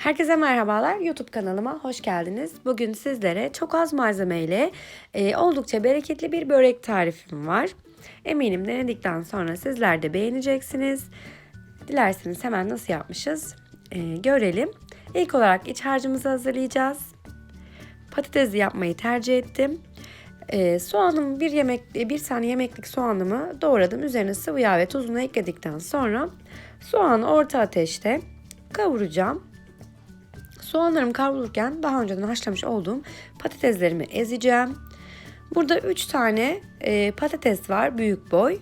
Herkese merhabalar. YouTube kanalıma hoş geldiniz. Bugün sizlere çok az malzemeyle e, oldukça bereketli bir börek tarifim var. Eminim denedikten sonra sizler de beğeneceksiniz. Dilerseniz hemen nasıl yapmışız e, görelim. İlk olarak iç harcımızı hazırlayacağız. Patatesi yapmayı tercih ettim. E, soğanımı bir yemek bir tane yemeklik soğanımı doğradım. Üzerine sıvı yağ ve tuzunu ekledikten sonra soğanı orta ateşte kavuracağım. Soğanlarım kavrulurken daha önceden haşlamış olduğum patateslerimi ezeceğim. Burada 3 tane e, patates var büyük boy.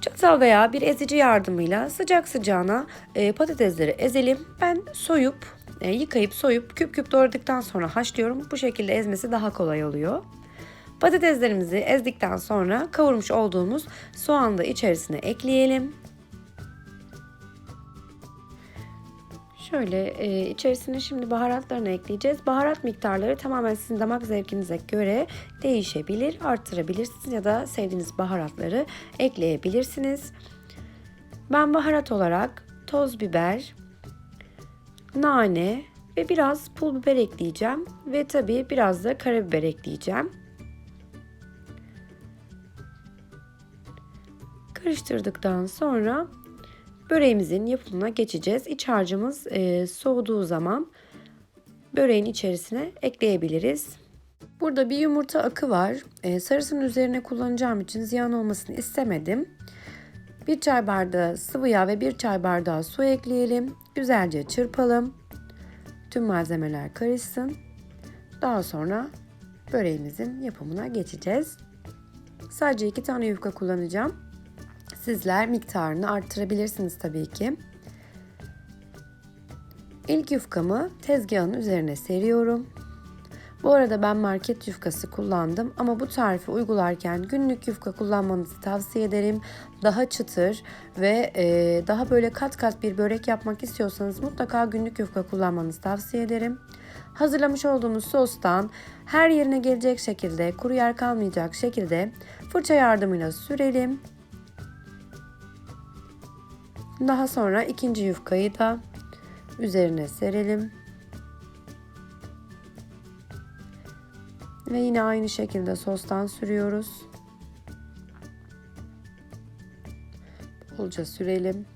Çatal veya bir ezici yardımıyla sıcak sıcağına e, patatesleri ezelim. Ben soyup, e, yıkayıp soyup küp küp doğradıktan sonra haşlıyorum. Bu şekilde ezmesi daha kolay oluyor. Patateslerimizi ezdikten sonra kavurmuş olduğumuz soğanı da içerisine ekleyelim. Şöyle e, içerisine şimdi baharatlarını ekleyeceğiz. Baharat miktarları tamamen sizin damak zevkinize göre değişebilir. Arttırabilirsiniz ya da sevdiğiniz baharatları ekleyebilirsiniz. Ben baharat olarak toz biber, nane ve biraz pul biber ekleyeceğim. Ve tabii biraz da karabiber ekleyeceğim. Karıştırdıktan sonra böreğimizin yapımına geçeceğiz. İç harcımız e, soğuduğu zaman böreğin içerisine ekleyebiliriz. Burada bir yumurta akı var. E, sarısının üzerine kullanacağım için ziyan olmasını istemedim. Bir çay bardağı sıvı yağ ve bir çay bardağı su ekleyelim. Güzelce çırpalım. Tüm malzemeler karışsın. Daha sonra böreğimizin yapımına geçeceğiz. Sadece iki tane yufka kullanacağım. Sizler miktarını arttırabilirsiniz tabii ki. İlk yufkamı tezgahın üzerine seriyorum. Bu arada ben market yufkası kullandım ama bu tarifi uygularken günlük yufka kullanmanızı tavsiye ederim. Daha çıtır ve e, daha böyle kat kat bir börek yapmak istiyorsanız mutlaka günlük yufka kullanmanızı tavsiye ederim. Hazırlamış olduğumuz sostan her yerine gelecek şekilde, kuru yer kalmayacak şekilde fırça yardımıyla sürelim. Daha sonra ikinci yufkayı da üzerine serelim. Ve yine aynı şekilde sostan sürüyoruz. Bolca sürelim.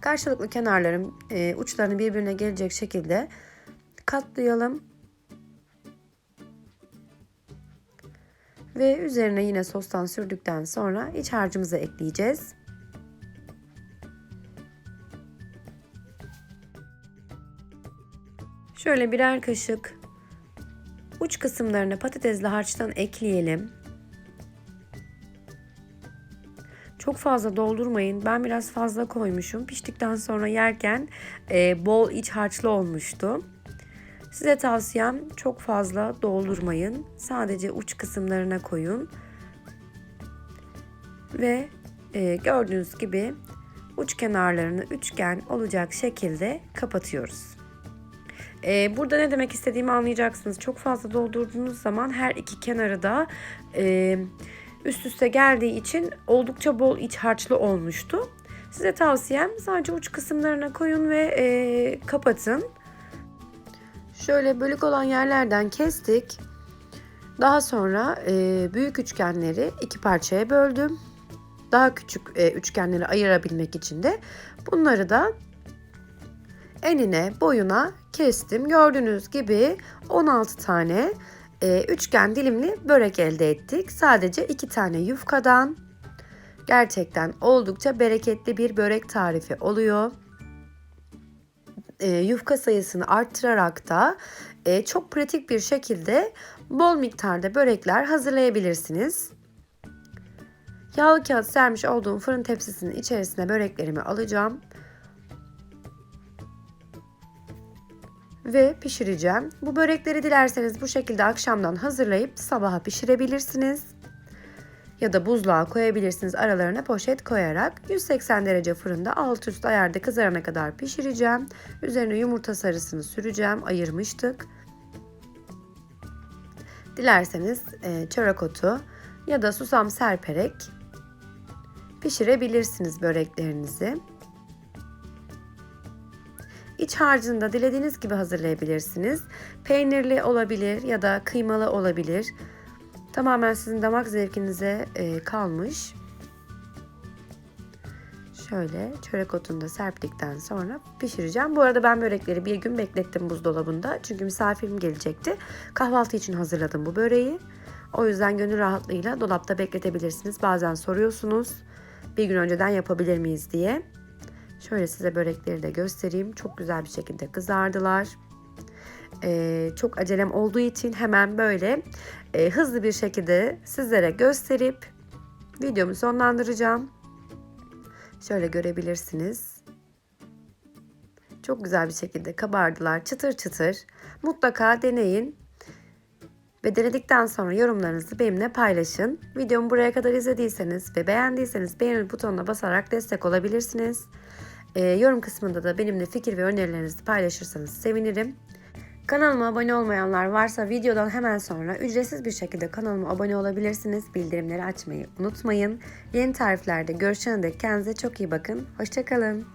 Karşılıklı kenarların e, uçlarını birbirine gelecek şekilde katlayalım. Ve üzerine yine sostan sürdükten sonra iç harcımızı ekleyeceğiz. Şöyle birer kaşık uç kısımlarını patatesli harçtan ekleyelim. Çok fazla doldurmayın. Ben biraz fazla koymuşum. Piştikten sonra yerken e, bol iç harçlı olmuştu. Size tavsiyem çok fazla doldurmayın. Sadece uç kısımlarına koyun. Ve e, gördüğünüz gibi uç kenarlarını üçgen olacak şekilde kapatıyoruz. E, burada ne demek istediğimi anlayacaksınız. Çok fazla doldurduğunuz zaman her iki kenarı da e, üst üste geldiği için oldukça bol iç harçlı olmuştu. Size tavsiyem sadece uç kısımlarına koyun ve e, kapatın. Şöyle bölük olan yerlerden kestik. Daha sonra e, büyük üçgenleri iki parçaya böldüm. Daha küçük e, üçgenleri ayırabilmek için de bunları da enine boyuna kestim. Gördüğünüz gibi 16 tane e, üçgen dilimli börek elde ettik. Sadece iki tane yufkadan. Gerçekten oldukça bereketli bir börek tarifi oluyor e, yufka sayısını arttırarak da e, çok pratik bir şekilde bol miktarda börekler hazırlayabilirsiniz. Yağlı kağıt sermiş olduğum fırın tepsisinin içerisine böreklerimi alacağım. Ve pişireceğim. Bu börekleri dilerseniz bu şekilde akşamdan hazırlayıp sabaha pişirebilirsiniz ya da buzluğa koyabilirsiniz aralarına poşet koyarak 180 derece fırında alt üst ayarda kızarana kadar pişireceğim. Üzerine yumurta sarısını süreceğim. Ayırmıştık. Dilerseniz e, çörek otu ya da susam serperek pişirebilirsiniz böreklerinizi. İç harcını da dilediğiniz gibi hazırlayabilirsiniz. Peynirli olabilir ya da kıymalı olabilir. Tamamen sizin damak zevkinize e, kalmış. Şöyle çörek otunu da serptikten sonra pişireceğim. Bu arada ben börekleri bir gün beklettim buzdolabında. Çünkü misafirim gelecekti. Kahvaltı için hazırladım bu böreği. O yüzden gönül rahatlığıyla dolapta bekletebilirsiniz. Bazen soruyorsunuz bir gün önceden yapabilir miyiz diye. Şöyle size börekleri de göstereyim. Çok güzel bir şekilde kızardılar. Ee, çok acelem olduğu için hemen böyle e, hızlı bir şekilde sizlere gösterip videomu sonlandıracağım. Şöyle görebilirsiniz. Çok güzel bir şekilde kabardılar. Çıtır çıtır. Mutlaka deneyin. Ve denedikten sonra yorumlarınızı benimle paylaşın. Videomu buraya kadar izlediyseniz ve beğendiyseniz beğeni butonuna basarak destek olabilirsiniz. Ee, yorum kısmında da benimle fikir ve önerilerinizi paylaşırsanız sevinirim. Kanalıma abone olmayanlar varsa videodan hemen sonra ücretsiz bir şekilde kanalıma abone olabilirsiniz. Bildirimleri açmayı unutmayın. Yeni tariflerde görüşene dek kendinize çok iyi bakın. Hoşçakalın.